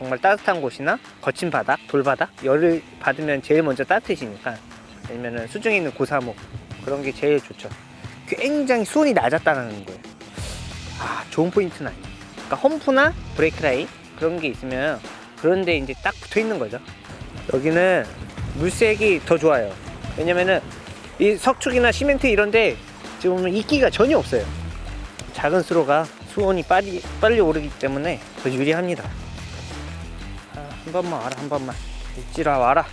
정말 따뜻한 곳이나 거친 바닥, 돌바닥 열을 받으면 제일 먼저 따뜻해지니까 아니면은 수중에 있는 고사목 그런 게 제일 좋죠. 굉장히 수온이 낮았다는 거예요. 아 좋은 포인트는 아니에요. 그러니까 험프나 브레이크 라인 그런 게 있으면 그런데 이제 딱 붙어 있는 거죠. 여기는 물색이 더 좋아요. 왜냐면은 이 석축이나 시멘트 이런데 지금 보면 이끼가 전혀 없어요. 작은 수로가 수온이 빨리 빨리 오르기 때문에 더 유리합니다. 아, 한 번만 와라 한 번만 일지라 와라.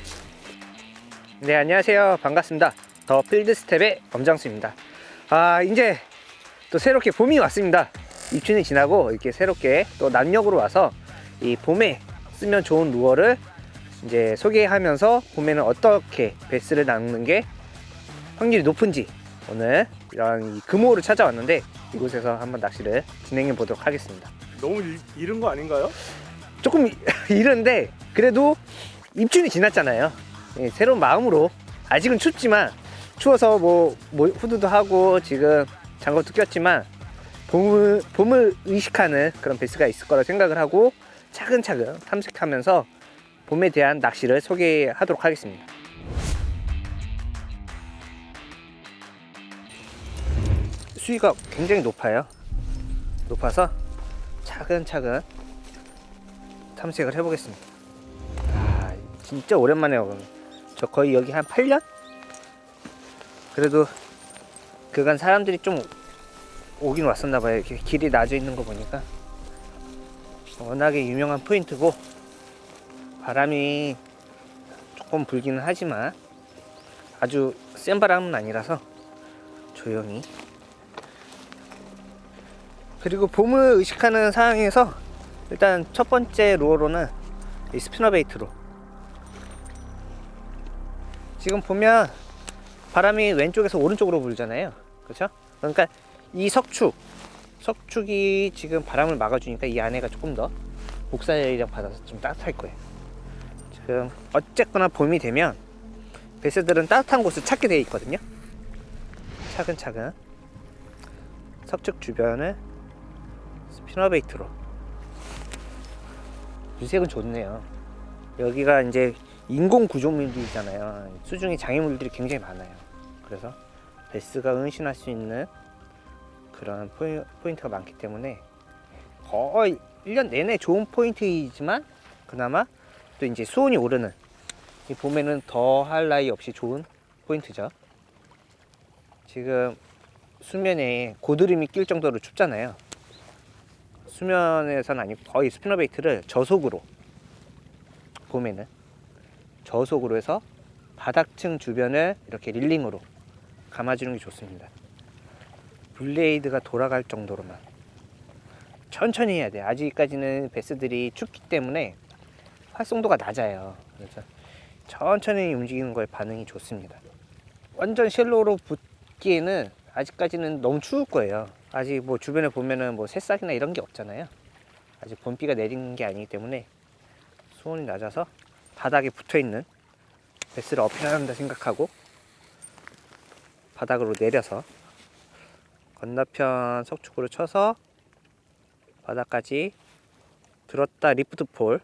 네 안녕하세요 반갑습니다. 더 필드 스텝의 엄장수입니다. 아 이제 또 새롭게 봄이 왔습니다. 입춘이 지나고 이렇게 새롭게 또 남녘으로 와서 이 봄에 쓰면 좋은 루어를 이제 소개하면서 봄에는 어떻게 베스를 낚는 게 확률이 높은지 오늘 이런 이 금호를 찾아왔는데 이곳에서 한번 낚시를 진행해 보도록 하겠습니다. 너무 이- 이른 거 아닌가요? 조금 이른데 그래도 입춘이 지났잖아요. 예, 새로운 마음으로 아직은 춥지만 추워서 뭐, 뭐 후드도 하고 지금 장갑도 꼈지만 봄을 봄을 의식하는 그런 베스가 있을 거라 생각을 하고 차근차근 탐색하면서 봄에 대한 낚시를 소개하도록 하겠습니다. 수위가 굉장히 높아요. 높아서 차근차근 탐색을 해보겠습니다. 아, 진짜 오랜만에 오저 거의 여기 한 8년? 그래도 그간 사람들이 좀 오긴 왔었나 봐요. 이렇게 길이 낮아 있는 거 보니까 워낙에 유명한 포인트고 바람이 조금 불기는 하지만 아주 센 바람은 아니라서 조용히 그리고 봄을 의식하는 상황에서 일단 첫 번째 루어로는 이 스피너 베이트로. 지금 보면 바람이 왼쪽에서 오른쪽으로 불잖아요. 그렇죠? 그러니까 이 석축 석축이 지금 바람을 막아주니까 이 안에가 조금 더 복사열이랑 받아서 좀 따뜻할 거예요. 지금 어쨌거나 봄이 되면 베스들은 따뜻한 곳을 찾게 되어 있거든요. 차근차근 석축 주변을 스피너 베이트로 유색은 좋네요. 여기가 이제 인공 구조물들이잖아요. 수중에 장애물들이 굉장히 많아요. 그래서 베스가 은신할 수 있는 그런 포인- 포인트가 많기 때문에 거의 1년 내내 좋은 포인트이지만 그나마 또 이제 수온이 오르는 이 봄에는 더 할 나위 없이 좋은 포인트죠. 지금 수면에 고드름이 낄 정도로 춥잖아요. 수면에서는 아니고 거의 스피너 베이트를 저속으로 봄에는 저속으로 해서 바닥층 주변을 이렇게 릴링으로 감아주는 게 좋습니다. 블레이드가 돌아갈 정도로만 천천히 해야 돼. 아직까지는 베스들이 춥기 때문에 활성도가 낮아요. 그래서 천천히 움직이는 거에 반응이 좋습니다. 완전 쉘로로 붙기에는 아직까지는 너무 추울 거예요. 아직 뭐 주변에 보면은 뭐 새싹이나 이런 게 없잖아요. 아직 봄비가 내리는 게 아니기 때문에 수온이 낮아서 바닥에 붙어 있는 베스를 어필한다 생각하고 바닥으로 내려서 건너편 석축으로 쳐서 바닥까지 들었다 리프트 폴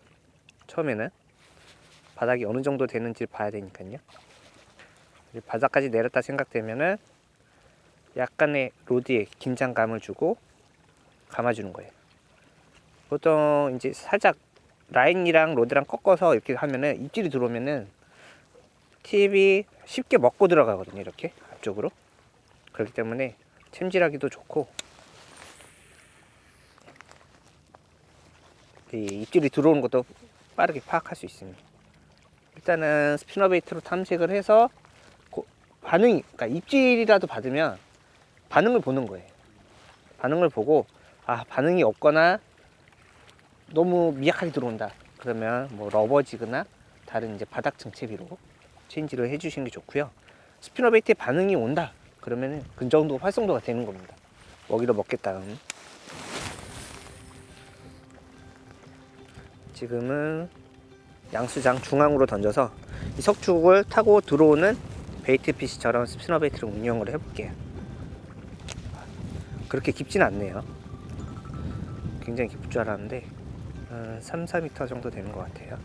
처음에는 바닥이 어느 정도 되는지 봐야 되니까요. 바닥까지 내렸다 생각되면은 약간의 로드에 긴장감을 주고 감아주는 거예요. 보통 이제 살짝 라인이랑 로드랑 꺾어서 이렇게 하면은 입질이 들어오면은 팁이 쉽게 먹고 들어가거든요. 이렇게 앞쪽으로. 그렇기 때문에 챔질하기도 좋고 이 입질이 들어오는 것도 빠르게 파악할 수 있습니다. 일단은 스피너 베이트로 탐색을 해서 고- 반응이 그러니까 입질이라도 받으면 반응을 보는 거예요. 반응을 보고 아 반응이 없거나 너무 미약하게 들어온다. 그러면 뭐 러버지그나 다른 이제 바닥층 채비로 체인지를 해주시는 게 좋고요. 스피너 베이트에 반응이 온다. 그러면은 그 정도 활성도가 되는 겁니다. 먹이를 먹겠다는. 지금은 양수장 중앙으로 던져서 이 석축을 타고 들어오는 베이트 피시처럼 스피너 베이트를 운영을 해볼게요. 그렇게 깊진 않네요. 굉장히 깊을 줄 알았는데 한 3, 4m 정도 되는 것 같아요.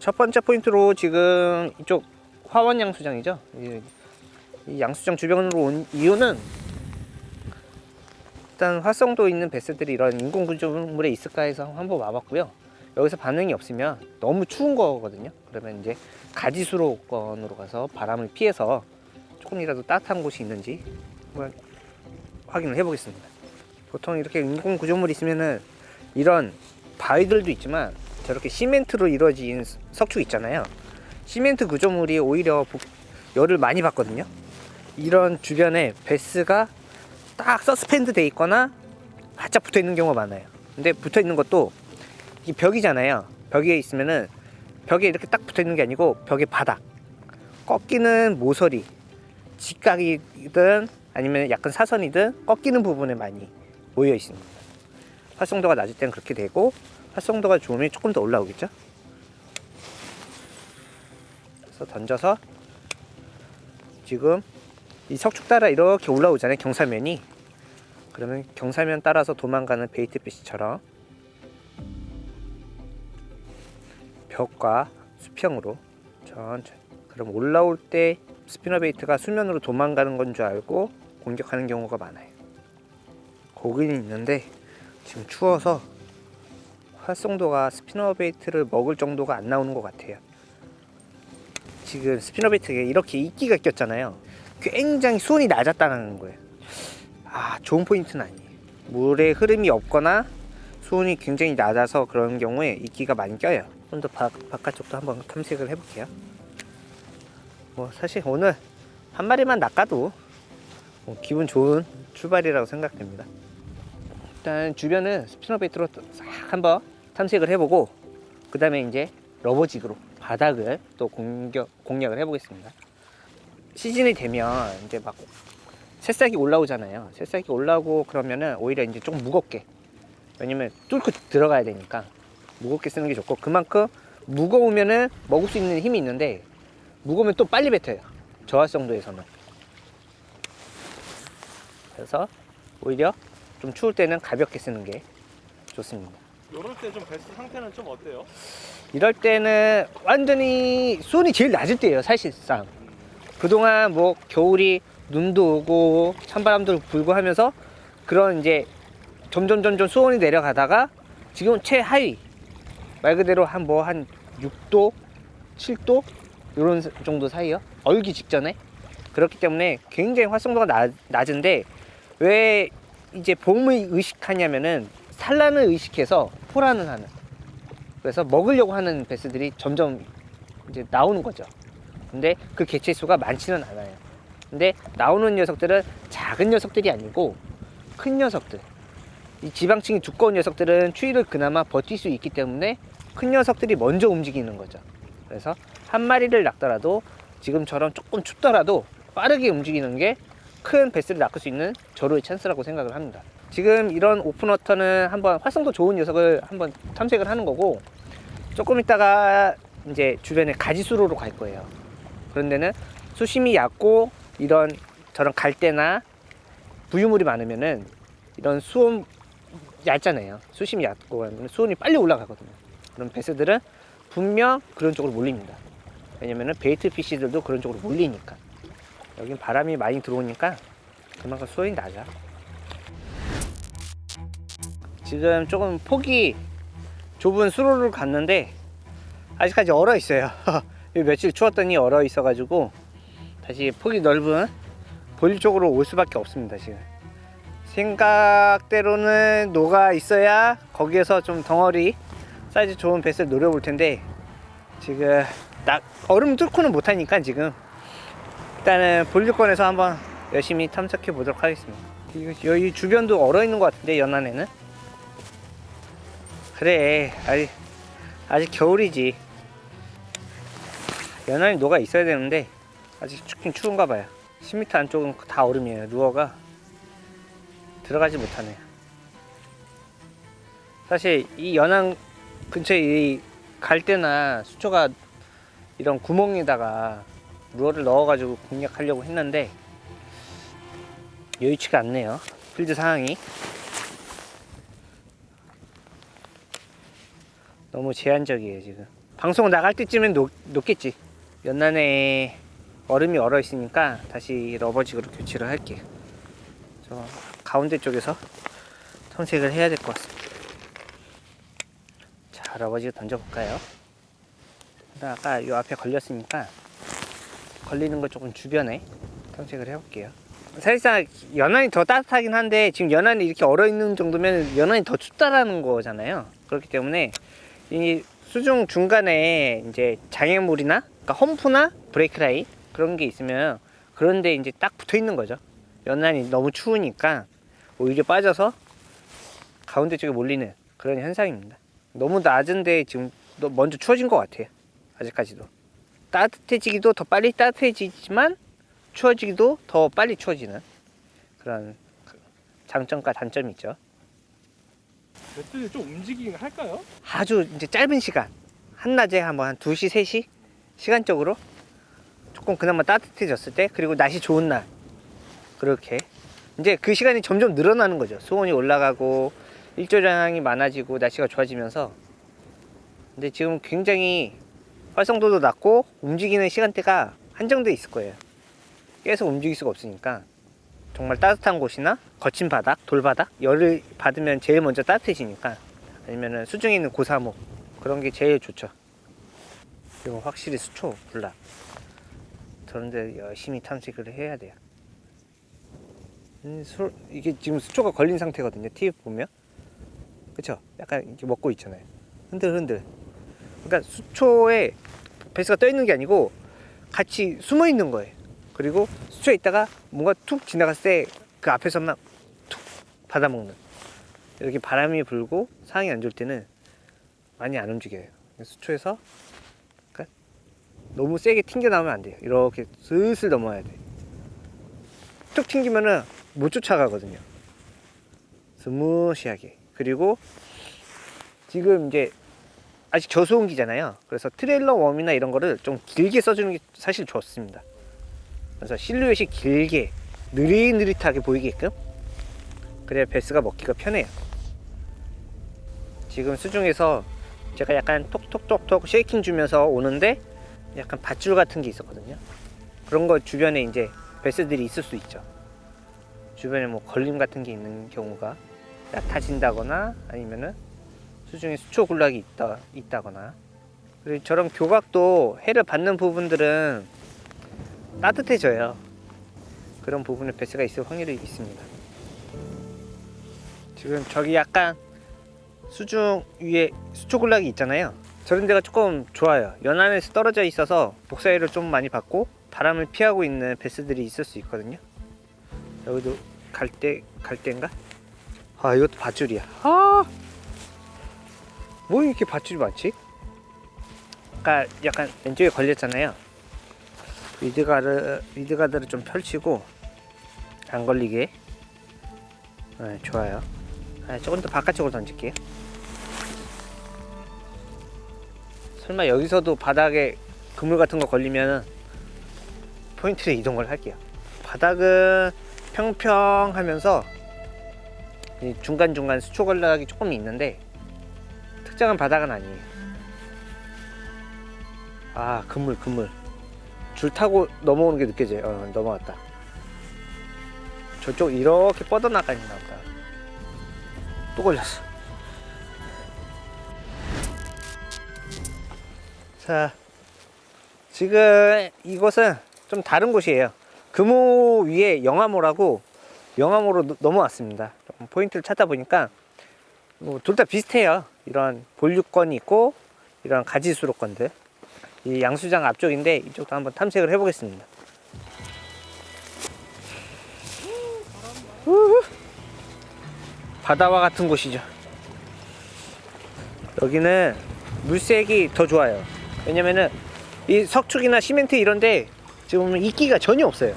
첫 번째 포인트로 지금 이쪽 화원 양수장이죠. 이, 이 양수장 주변으로 온 이유는 일단 활성도 있는 베스들이 이런 인공 구조물에 있을까 해서 한번 와봤고요. 여기서 반응이 없으면 너무 추운 거거든요. 그러면 이제 가지수로권으로 가서 바람을 피해서 조금이라도 따뜻한 곳이 있는지 한번 확인을 해보겠습니다. 보통 이렇게 인공 구조물이 있으면은 이런 바위들도 있지만 저렇게 시멘트로 이루어진 석축 있잖아요. 시멘트 구조물이 오히려 복- 열을 많이 받거든요. 이런 주변에 베스가 딱 서스펜드 돼 있거나 바짝 붙어 있는 경우가 많아요. 근데 붙어 있는 것도 이 벽이잖아요. 벽에 있으면은 벽에 이렇게 딱 붙어 있는 게 아니고 벽의 바닥, 꺾이는 모서리, 직각이든 아니면 약간 사선이든 꺾이는 부분에 많이 모여 있습니다. 활성도가 낮을 때는 그렇게 되고 활성도가 좋으면 조금 더 올라오겠죠. 그래서 던져서 지금 이 석축 따라 이렇게 올라오잖아요. 경사면이. 그러면 경사면 따라서 도망가는 베이트 피시처럼 벽과 수평으로 천천히. 그럼 올라올 때 스피너 베이트가 수면으로 도망가는 건 줄 알고 공격하는 경우가 많아요. 고기는 있는데 지금 추워서 활성도가 스피너 베이트를 먹을 정도가 안 나오는 것 같아요. 지금 스피너 베이트가 이렇게 이끼가 꼈잖아요. 굉장히 수온이 낮았다는 거예요. 아, 좋은 포인트는 아니에요. 물의 흐름이 없거나 수온이 굉장히 낮아서 그런 경우에 이끼가 많이 껴요. 좀 더 바깥쪽도 한번 탐색을 해볼게요. 뭐 사실 오늘 한 마리만 낚아도 뭐 기분 좋은 출발이라고 생각됩니다. 일단 주변은 스피너 베이트로 싹 한번 탐색을 해보고 그 다음에 이제 러버직으로 바닥을 또 공격 공략을 해보겠습니다. 시즌이 되면 이제 막 새싹이 올라오잖아요. 새싹이 올라오고 그러면은 오히려 이제 좀 무겁게 왜냐면 뚫고 들어가야 되니까 무겁게 쓰는 게 좋고 그만큼 무거우면은 먹을 수 있는 힘이 있는데 무거우면 또 빨리 뱉어요. 저하성도에서는. 그래서 오히려 좀 추울 때는 가볍게 쓰는 게 좋습니다. 이럴 때 좀 베스트 상태는 좀 어때요? 이럴 때는 완전히 수온이 제일 낮을 때예요 사실상 그동안 뭐 겨울이 눈도 오고 찬바람도 불고 하면서 그런 이제 점점 점점 수온이 내려가다가 지금 최하위 말 그대로 한 뭐한 6도 7도 이런 정도 사이요 얼기 직전에 그렇기 때문에 굉장히 활성도가 낮, 낮은데 왜 이제 봄을 의식하냐면은 산란을 의식해서 포란을 하는 그래서 먹으려고 하는 베스들이 점점 이제 나오는 거죠. 근데 그 개체 수가 많지는 않아요. 근데 나오는 녀석들은 작은 녀석들이 아니고 큰 녀석들. 이 지방층이 두꺼운 녀석들은 추위를 그나마 버틸 수 있기 때문에 큰 녀석들이 먼저 움직이는 거죠. 그래서 한 마리를 낚더라도 지금처럼 조금 춥더라도 빠르게 움직이는 게큰 베스를 낚을 수 있는 절호의 찬스라고 생각을 합니다. 지금 이런 오픈워터는 한번 활성도 좋은 녀석을 한번 탐색을 하는 거고 조금 있다가 이제 주변에 가지수로로 갈 거예요. 그런 데는 수심이 얕고 이런 저런 갈대나 부유물이 많으면은 이런 수온 얇잖아요. 수심이 얕고 수온이 빨리 올라가거든요. 그럼 베스들은 분명 그런 쪽으로 몰립니다. 왜냐면은 베이트 피시들도 그런 쪽으로 몰리니까. 여긴 바람이 많이 들어오니까 그만큼 수온이 낮아. 지금 조금 폭이 좁은 수로를 갔는데 아직까지 얼어 있어요. 며칠 추웠더니 얼어 있어 가지고 다시 폭이 넓은 보일 쪽으로 올 수밖에 없습니다 지금. 생각대로는 녹아 있어야 거기에서 좀 덩어리 사이즈 좋은 배스를 노려볼 텐데 지금 딱 얼음 뚫고는 못하니까 지금. 일단은 볼류권에서 한번 열심히 탐색해 보도록 하겠습니다. 여기 주변도 얼어 있는 것 같은데 연안에는? 그래 아직 아직 겨울이지. 연안이 녹아 있어야 되는데 아직 춥긴 추운가 봐요. 10m 안쪽은 다 얼음이에요 루어가. 들어가지 못하네요 사실 이 연안 근처에 이 갈대나 수초가 이런 구멍에다가 루어를 넣어가지고 공략하려고 했는데 여의치가 않네요. 필드 상황이. 너무 제한적이에요 지금. 방송 나갈 때쯤엔 녹, 녹겠지. 연난에 얼음이 얼어 있으니까 다시 러버직으로 교체를 할게요. 저 가운데 쪽에서 탐색을 해야 될 것 같습니다. 자 러버직 던져볼까요 근데 아까 요 앞에 걸렸으니까 걸리는 거 조금 주변에 탐색을 해볼게요 사실상 연안이 더 따뜻하긴 한데 지금 연안이 이렇게 얼어 있는 정도면 연안이 더 춥다라는 거잖아요. 그렇기 때문에 이 수중 중간에 이제 장애물이나 그러니까 험프나 브레이크 라인 그런 게 있으면 그런데 이제 딱 붙어 있는 거죠. 연안이 너무 추우니까 오히려 빠져서 가운데 쪽에 몰리는 그런 현상입니다. 너무 낮은데 지금 너- 먼저 추워진 것 같아요. 아직까지도 따뜻해지기도 더 빨리 따뜻해지지만 추워지기도 더 빨리 추워지는 그런 그 장점과 단점이 있죠. 배틀이 좀 움직이긴 할까요? 아주 이제 짧은 시간 한낮에 한번 한 2시, 3시 시간적으로 조금 그나마 따뜻해졌을 때 그리고 날씨 좋은 날 그렇게 이제 그 시간이 점점 늘어나는 거죠. 수온이 올라가고 일조량이 많아지고 날씨가 좋아지면서 근데 지금 굉장히 활성도도 낮고 움직이는 시간대가 한정돼 있을 거예요. 계속 움직일 수가 없으니까 정말 따뜻한 곳이나 거친 바닥, 돌바닥 열을 받으면 제일 먼저 따뜻해지니까 아니면은 수중에 있는 고사목 그런 게 제일 좋죠. 그리고 확실히 수초 불락 그런데 열심히 탐색을 해야 돼요. 음, 수, 이게 지금 수초가 걸린 상태거든요. TV 보면 그쵸? 약간 이렇게 먹고 있잖아요. 흔들흔들. 그러니까 수초에 베스가 떠 있는 게 아니고 같이 숨어 있는 거예요. 그리고 수초에 있다가 뭔가 툭 지나갔을 때 그 앞에서만 툭 받아먹는. 이렇게 바람이 불고 상황이 안 좋을 때는 많이 안 움직여요. 수초에서 그러니까 너무 세게 튕겨 나오면 안 돼요. 이렇게 슬슬 넘어야 돼. 툭 튕기면은 못 쫓아가거든요. 스무시하게. 그리고 지금 이제 아직 저수온기잖아요. 그래서 트레일러 웜이나 이런 거를 좀 길게 써주는 게 사실 좋습니다. 그래서 실루엣이 길게 느릿느릿하게 보이게끔 그래야 베스가 먹기가 편해요. 지금 수중에서 제가 약간 톡톡톡톡 쉐이킹 주면서 오는데 약간 밧줄 같은 게 있었거든요. 그런 거 주변에 이제 베스들이 있을 수 있죠. 주변에 뭐 걸림 같은 게 있는 경우가 얕아진다거나 아니면은 수중에 수초 군락이 있다 있다거나 그리고 저런 교각도 해를 받는 부분들은 따뜻해져요. 그런 부분에 베스가 있을 확률이 있습니다. 지금 저기 약간 수중 위에 수초 군락이 있잖아요. 저런 데가 조금 좋아요. 연안에서 떨어져 있어서 복사율을 좀 많이 받고 바람을 피하고 있는 베스들이 있을 수 있거든요. 여기도 갈대 갈대인가? 아 이것도 밧줄이야. 아, 뭐 이렇게 밧줄이 많지? 아까 약간 왼쪽에 걸렸잖아요. 리드가드 리드가드를 좀 펼치고 안 걸리게. 네, 좋아요. 아, 조금 더 바깥쪽으로 던질게요. 설마 여기서도 바닥에 그물 같은 거 걸리면 포인트를 이동을 할게요. 바닥은 평평하면서 이 중간중간 수초 걸락이 조금 있는데 특정한 바닥은 아니에요. 아 그물 그물 줄 타고 넘어오는 게 느껴져요. 어, 넘어왔다. 저쪽 이렇게 뻗어나가나 보다. 또 걸렸어. 자, 지금 이곳은 좀 다른 곳이에요. 금호 위에 영암호라고 영암호로 노- 넘어왔습니다. 좀 포인트를 찾다 보니까 뭐 둘 다 비슷해요. 이런 본류권이 있고 이런 가지 수로권들. 이 양수장 앞쪽인데 이쪽도 한번 탐색을 해보겠습니다. 바다와 같은 곳이죠. 여기는 물색이 더 좋아요. 왜냐면은 이 석축이나 시멘트 이런데 지금 이끼가 전혀 없어요.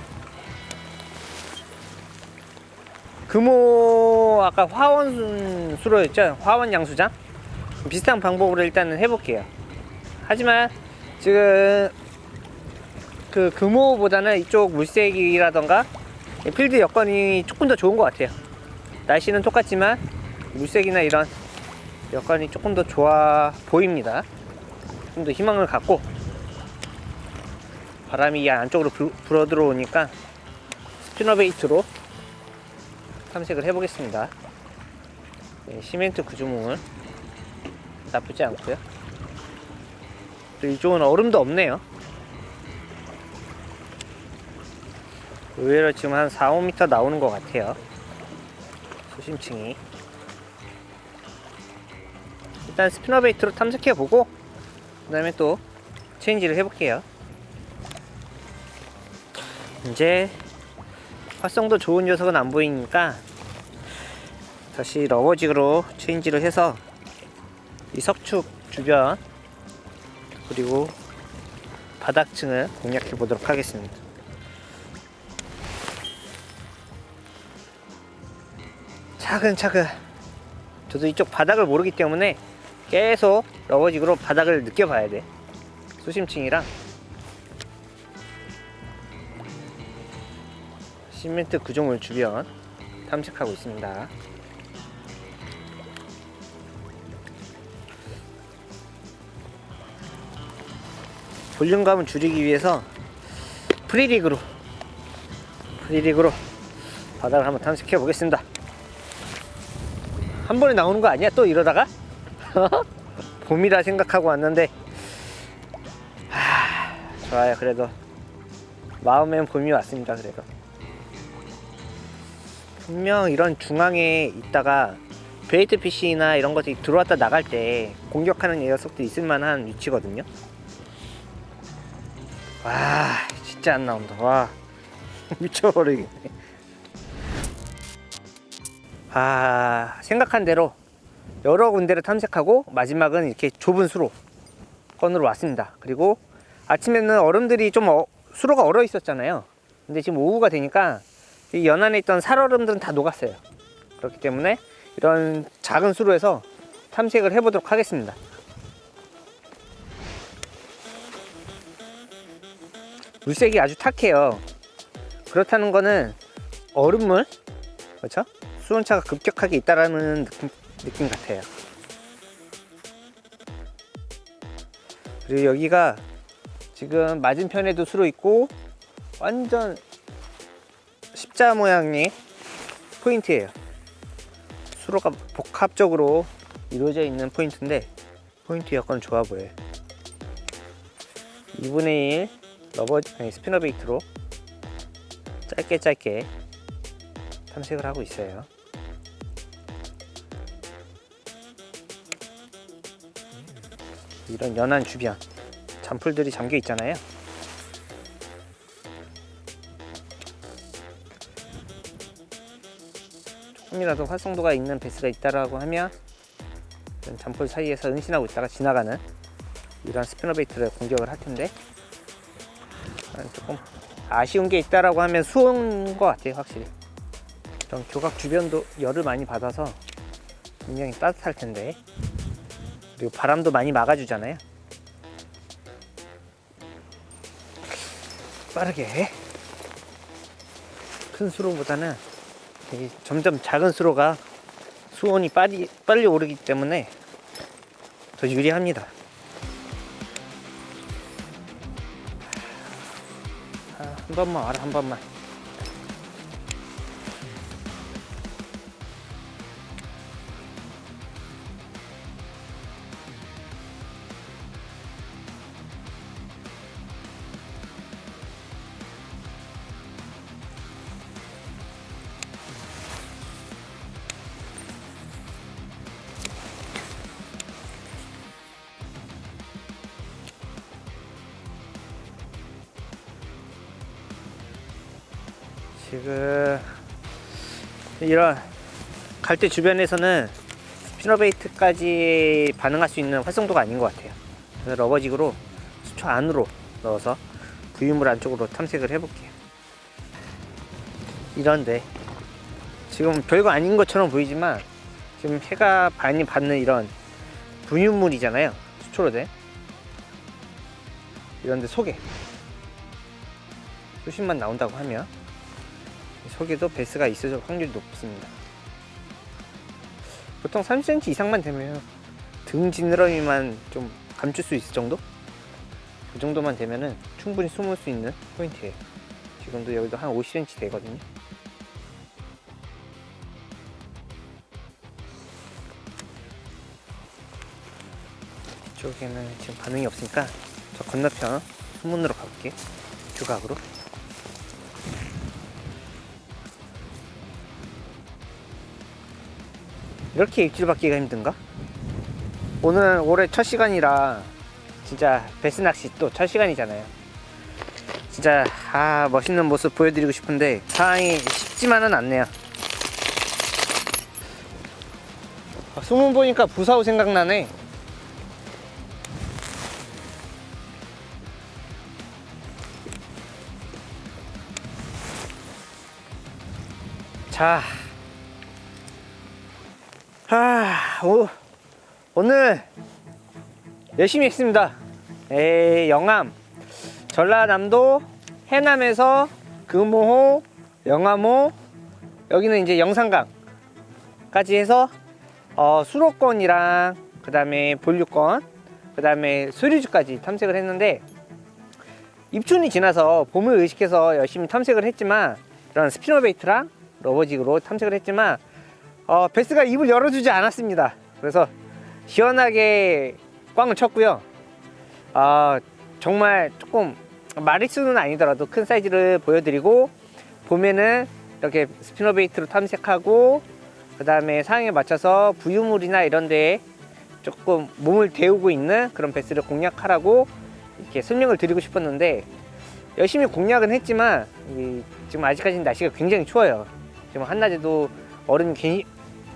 금호 아까 화원 수로였죠? 화원 양수장? 비슷한 방법으로 일단은 해볼게요. 하지만 지금 그 금호보다는 이쪽 물색이라던가 필드 여건이 조금 더 좋은 것 같아요. 날씨는 똑같지만 물색이나 이런 여건이 조금 더 좋아 보입니다. 좀 더 희망을 갖고 바람이 이 안쪽으로 불, 불어 들어오니까 스피너 베이트로 탐색을 해보겠습니다. 네, 시멘트 구조물 나쁘지 않고요. 그리고 이쪽은 얼음도 없네요. 의외로 지금 한 4, 5m 나오는 것 같아요. 소심층이. 일단 스피너 베이트로 탐색해 보고 그 다음에 또 체인지를 해볼게요. 이제 활성도 좋은 녀석은 안 보이니까 다시 러버직으로 체인지를 해서 이 석축 주변 그리고 바닥층을 공략해 보도록 하겠습니다. 차근차근 저도 이쪽 바닥을 모르기 때문에 계속 러버직으로 바닥을 느껴봐야 돼. 수심층이랑 시멘트 구조물 주변 탐색하고 있습니다. 볼륨감을 줄이기 위해서 프리릭으로 프리릭으로 바닥을 한번 탐색해 보겠습니다. 한 번에 나오는 거 아니야? 또 이러다가? 봄이라 생각하고 왔는데 하, 좋아요 그래도 마음엔 봄이 왔습니다 그래도 분명 이런 중앙에 있다가 베이트 피시나 이런 것들이 들어왔다 나갈 때 공격하는 녀석도 있을 만한 위치거든요. 와 진짜 안 나온다. 와 미쳐버리겠네. 아 생각한 대로 여러 군데를 탐색하고 마지막은 이렇게 좁은 수로 건으로 왔습니다. 그리고 아침에는 얼음들이 좀 어- 수로가 얼어 있었잖아요. 근데 지금 오후가 되니까 이 연안에 있던 살얼음들은 다 녹았어요 그렇기 때문에 이런 작은 수로에서 탐색을 해보도록 하겠습니다 물색이 아주 탁해요 그렇다는 거는 얼음물 그렇죠? 수온차가 급격하게 있다라는 느낌, 느낌 같아요. 그리고 여기가 지금 맞은편에도 수로 있고 완전 십자 모양의 포인트예요. 수로가 복합적으로 이루어져 있는 포인트인데 포인트 여건 좋아 보여요. 2분의 1 러버 아니 스피너 베이트로 짧게 짧게 탐색을 하고 있어요. 이런 연안 주변 잔풀들이 잠겨 있잖아요. 조금이라도 활성도가 있는 베스가 있다라고 하면 잔풀 사이에서 은신하고 있다가 지나가는 이런 스피너 베이트를 공격을 할 텐데 조금 아쉬운 게 있다라고 하면 수온 것 같아요, 확실히. 이런 교각 주변도 열을 많이 받아서 굉장히 따뜻할 텐데 그리고 바람도 많이 막아주잖아요. 빠르게 큰 수로보다는 이 점점 작은 수로가 수온이 빨리 빨리 오르기 때문에 더 유리합니다. 아, 한 번만 와라 한 번만. 지금 이런 갈대 주변에서는 스피너베이트까지 반응할 수 있는 활성도가 아닌 것 같아요. 그래서 러버직으로 수초 안으로 넣어서 부유물 안쪽으로 탐색을 해볼게요. 이런데 지금 별거 아닌 것처럼 보이지만 지금 해가 많이 받는 이런 분유물이잖아요. 수초로 된 이런데 속에 수심만 나온다고 하면 속에도 베스가 있을 확률이 높습니다. 보통 30cm 이상만 되면 등 지느러미만 좀 감출 수 있을 정도? 그 정도만 되면은 충분히 숨을 수 있는 포인트예요. 지금도 여기도 한 50cm 되거든요. 이쪽에는 지금 반응이 없으니까 저 건너편 수문으로 가볼게요. 규각으로. 이렇게 입질 받기가 힘든가? 오늘 올해 첫 시간이라 진짜 베스 낚시 또 첫 시간이잖아요. 진짜 아 멋있는 모습 보여드리고 싶은데 상황이 쉽지만은 않네요. 아, 소문 보니까 부사우 생각나네. 자, 아, 오, 오늘 열심히 했습니다. 에이, 영암, 전라남도 해남에서 금호호, 영암호, 여기는 이제 영산강까지 해서 어, 수로권이랑 그 다음에 본류권, 그 다음에 수류주까지 탐색을 했는데 입춘이 지나서 봄을 의식해서 열심히 탐색을 했지만 이런 스피너베이트랑 러버직으로 탐색을 했지만 어, 베스가 입을 열어주지 않았습니다. 그래서 시원하게 꽝을 쳤고요. 아 정말 조금 마리수는 아니더라도 큰 사이즈를 보여드리고 봄에는 이렇게 스피너 베이트로 탐색하고 그 다음에 상황에 맞춰서 부유물이나 이런 데에 조금 몸을 데우고 있는 그런 베스를 공략하라고 이렇게 설명을 드리고 싶었는데 열심히 공략은 했지만 이 지금 아직까지는 날씨가 굉장히 추워요. 지금 한낮에도 얼음이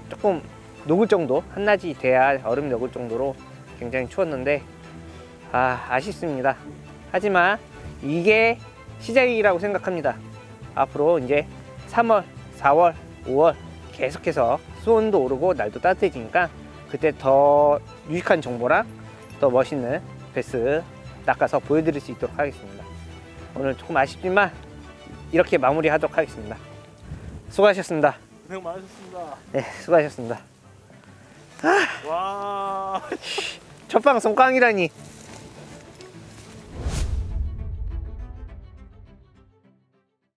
조금 녹을 정도 한낮이 돼야 얼음이 녹을 정도로 굉장히 추웠는데 아 아쉽습니다. 하지만 이게 시작이라고 생각합니다. 앞으로 이제 3월, 4월, 5월 계속해서 수온도 오르고 날도 따뜻해지니까 그때 더 유익한 정보랑 더 멋있는 베스 낚아서 보여드릴 수 있도록 하겠습니다. 오늘 조금 아쉽지만 이렇게 마무리하도록 하겠습니다. 수고하셨습니다. 고생 많으셨습니다. 네, 수고하셨습니다. 와. 첫 방송 꽝이라니.